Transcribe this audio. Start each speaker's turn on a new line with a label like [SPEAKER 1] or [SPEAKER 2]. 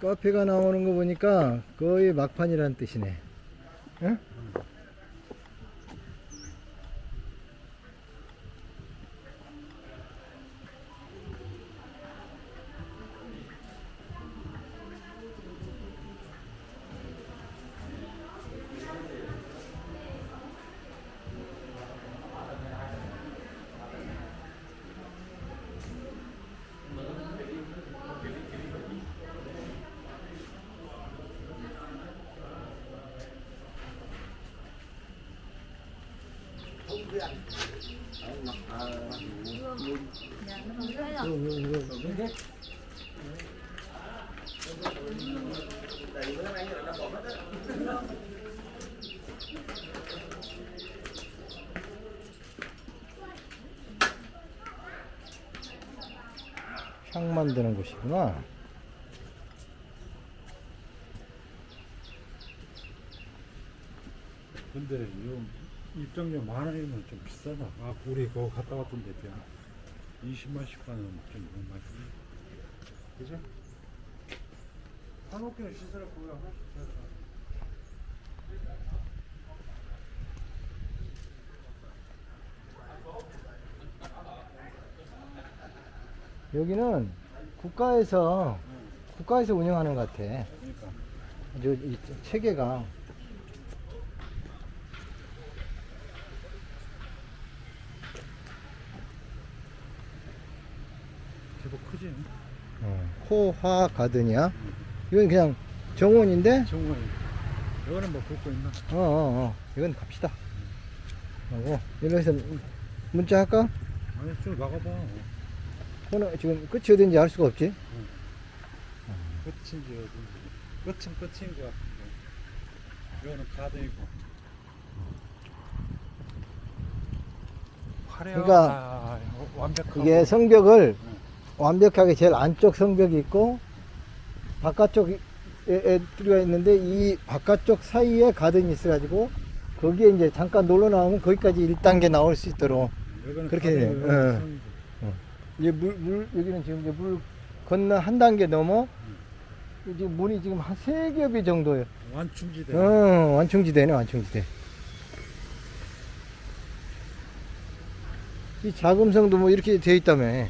[SPEAKER 1] 카페가 나오는 거 보니까 거의 막판이라는 뜻이네. 응? 향 만드는 곳이구나.
[SPEAKER 2] 근데 요 입장료 만 원이면 좀 비싸다. 아, 우리 그거 갔다 왔던데 병 20만씩 가는 좀 너무 많이. 그죠? 한옥경 시설에 보여 잘
[SPEAKER 1] 여기는 국가에서 국가에서 운영하는 것 같아.
[SPEAKER 2] 그러니까
[SPEAKER 1] 이 체계가
[SPEAKER 2] 제법 크지?
[SPEAKER 1] 어, 호화 가든이야. 이건 그냥 정원인데.
[SPEAKER 2] 정원이. 이거는 뭐 걷고 있나?
[SPEAKER 1] 어, 어, 어. 이건 갑시다. 하고 여기서 문자 할까?
[SPEAKER 2] 아니 좀 나가봐.
[SPEAKER 1] 오늘 지금 끝이 어딘지 알 수가 없지.
[SPEAKER 2] 끝인지 어딘지. 끝은 끝인 것 같은데. 이거는 가든이고.
[SPEAKER 1] 그러니까
[SPEAKER 2] 완벽하고.
[SPEAKER 1] 이게 성벽을 완벽하게 제일 안쪽 성벽이 있고 바깥쪽에 들어가 있는데 이 바깥쪽 사이에 가든이 있어가지고 거기에 이제 잠깐 놀러 나오면 거기까지 1단계 나올 수 있도록 그렇게 돼요. 어.
[SPEAKER 2] 성이고.
[SPEAKER 1] 이제 물, 물 여기는 지금 이제 물 건너 한 단계 넘어 지금 물이 지금 한 세 겹이 정도예요.
[SPEAKER 2] 완충지대.
[SPEAKER 1] 어, 완충지대네 완충지대. 이 자금성도 뭐 이렇게 돼 있다며.